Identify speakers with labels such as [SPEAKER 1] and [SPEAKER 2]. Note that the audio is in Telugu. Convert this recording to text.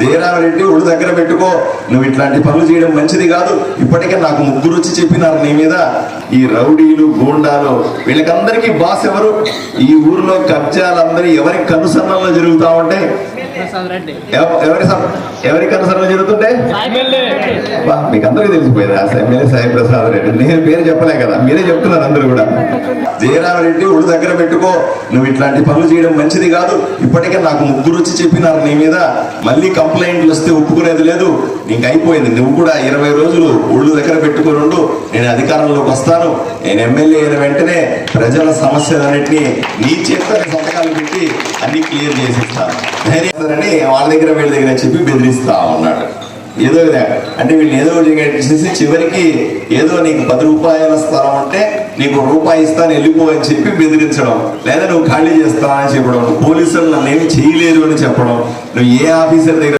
[SPEAKER 1] జయరామరెడ్డి ఒళ్ళు దగ్గర పెట్టుకో. నువ్వు ఇట్లాంటి పనులు చేయడం మంచిది కాదు. ఇప్పటికే నాకు ముగ్గురు వచ్చి చెప్పినారు నీ మీద. ఈ రౌడీలు గూండాలు వీళ్ళకందరికీ బాస్ ఎవరు? ఈ ఊర్లో కబ్జాలందరూ ఎవరి కనుసన్నలు జరుగుతా ఉంటే ఎవరి సం- ఎవరి కనుసన్నలు జరుగుతుంటే? మీకు అందరికీ తెలిసిపోయింది ఎమ్మెల్యే సాయి ప్రసాద్ రెడ్డి. నేను పేరు చెప్పలే కదా మీరే చెప్తున్నారు అందరూ కూడా. జయరామరెడ్డి ఒళ్ళు దగ్గర పెట్టుకో నువ్వు ఇట్లాంటి పనులు చేయడం మంచిది కాదు. ఇప్పటికే నాకు ముగ్గురు వచ్చి చెప్పినారు నీ మీద. మళ్ళీ కంప్లైంట్లు వస్తే ఒప్పుకునేది లేదు. నీకు అయిపోయింది. నువ్వు కూడా ఇరవై రోజులు ఒళ్ళు దగ్గర పెట్టుకుని ఉండు. నేను అధికారంలోకి వస్తాను. నేను ఎమ్మెల్యే అయిన వెంటనే ప్రజల సమస్యలన్నింటినీ నీ చేత సంతకాలు పెట్టి అన్ని క్లియర్ చేసిస్తాను. వాళ్ళ దగ్గర వీళ్ళ దగ్గర చెప్పి బెదిరిస్తా ఉన్నాడు. ఏదో అంటే వీళ్ళు ఏదో చేసి చివరికి ఏదో నీకు పది రూపాయల స్థలం ఉంటే నీకు రూపాయి ఇస్తాను వెళ్ళిపో అని చెప్పి బెదిరించడం. లేదా నువ్వు ఖాళీ చేస్తావని చెప్పడం. పోలీసులు నన్ను ఏమి చేయలేదు అని చెప్పడం. నువ్వు ఏ ఆఫీసర్ దగ్గర